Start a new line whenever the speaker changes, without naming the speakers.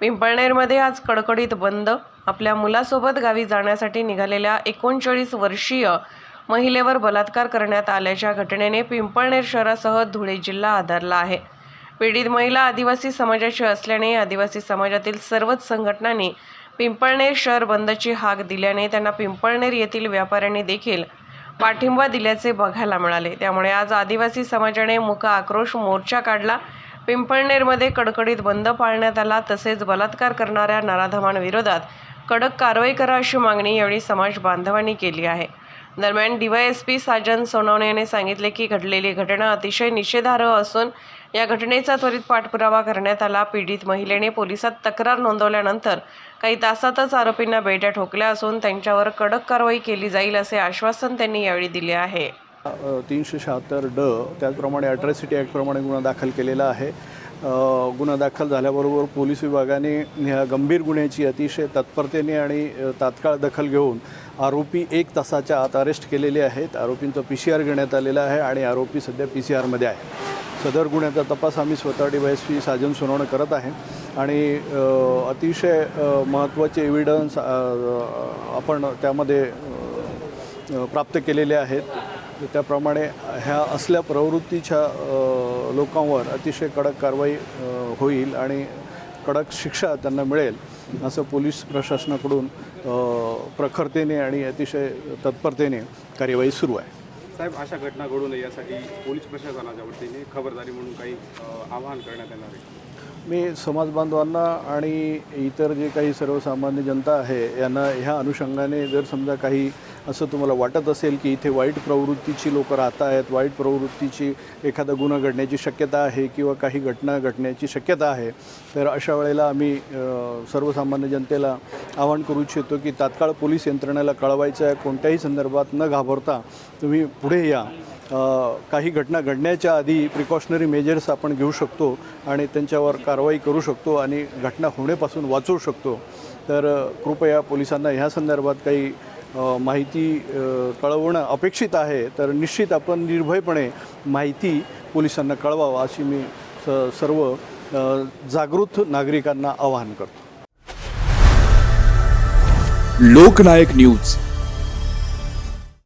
पिंपळनेरमध्ये आज कडकडीत बंद. आपल्या मुलासोबत गावी जाण्यासाठी निघालेल्या एकोणचाळीस वर्षीय महिलेवर बलात्कार करण्यात आल्याच्या घटनेने पिंपळनेर शहरासह धुळे जिल्हा आधारला आहे. पीडित महिला आदिवासी समाजाची असल्याने आदिवासी समाजातील सर्वच संघटनांनी पिंपळनेर शहर बंदची हाक दिल्याने त्यांना पिंपळनेर येथील व्यापाऱ्यांनी देखील पाठिंबा दिल्याचे बघायला मिळाले. त्यामुळे आज आदिवासी समाजाने मुका आक्रोश मोर्चा काढला. पिंपळनेरमध्ये कडकडीत बंद पाळण्यात आला तसेच बलात्कार करणाऱ्या नराधमांविरोधात कडक कारवाई करा अशी मागणी यावेळी समाज बांधवांनी केली आहे. दरम्यान डीवायएसपी साजन सोनवणे यांनी सांगितले की घडलेली घटना अतिशय निषेधार्ह असून या घटनेचा त्वरित पाठपुरावा करण्यात आला. पीडित महिलेने पोलिसात तक्रार नोंदवल्यानंतर काही तासातच आरोपींना बेड्या ठोकल्या असून त्यांच्यावर कडक कारवाई केली जाईल असे आश्वासन त्यांनी यावेळी दिले आहे.
तीनशे शहात्तर ड त्याचप्रमाणे अट्रॅसिटी ॲक्टप्रमाणे गुन्हा दाखल केलेला आहे. गुन्हा दाखल झाल्याबरोबर पोलीस विभागाने ह्या गंभीर गुन्ह्याची अतिशय तत्परतेने आणि तात्काळ दखल घेऊन आरोपी एक तासाच्या आत अरेस्ट केलेले आहेत. आरोपींचं पी सी आर घेण्यात आलेलं आहे आणि आरोपी सध्या पी सी आरमध्ये आहे. सदर गुन्ह्याचा तपास आम्ही स्वतः D Y S P Sajan Sonawane करत आहे आणि अतिशय महत्त्वाचे एव्हिडन्स आपण त्यामध्ये प्राप्त केलेले आहेत. त्याप्रमाणे ह्या असल्या प्रवृत्तीच्या लोकांवर अतिशय कडक कारवाई होईल आणि कडक शिक्षा त्यांना मिळेल असं पोलीस प्रशासनाकडून प्रखरतेने आणि अतिशय तत्परतेने कार्यवाही सुरू आहे.
साहेब अशा घटना घडू नये यासाठी पोलीस प्रशासनाच्या वतीने खबरदारी म्हणून काही आवाहन करण्यात येणार आहे.
मी समाजबांधवांना आणि इतर जे काही सर्वसामान्य जनता आहे यांना ह्या अनुषंगाने जर समजा काही असं तुम्हाला वाटत असेल की इथे वाईट प्रवृत्तीची लोकं राहत आहेत वाईट प्रवृत्तीची एखादा गुन्हा घडण्याची शक्यता आहे किंवा काही घटना घडण्याची शक्यता आहे तर अशा वेळेला आम्ही सर्वसामान्य जनतेला आवाहन करू इच्छितो की तात्काळ पोलीस यंत्रणेला कळवायचं आहे. कोणत्याही संदर्भात न घाबरता तुम्ही पुढे या. काही घटना घडण्याच्या आधी प्रिकॉशनरी मेजर्स आपण घेऊ शकतो आणि त्यांच्यावर कारवाई करू शकतो आणि घटना होण्यापासून वाचवू शकतो. तर कृपया पोलिसांना ह्या संदर्भात काही माहिती कळवणं अपेक्षित आहे. तर निश्चित आपण निर्भयपणे माहिती पोलिसांना कळवावं अशी मी स सर्व जागृत नागरिकांना आवाहन करतो.
लोकनायक न्यूज.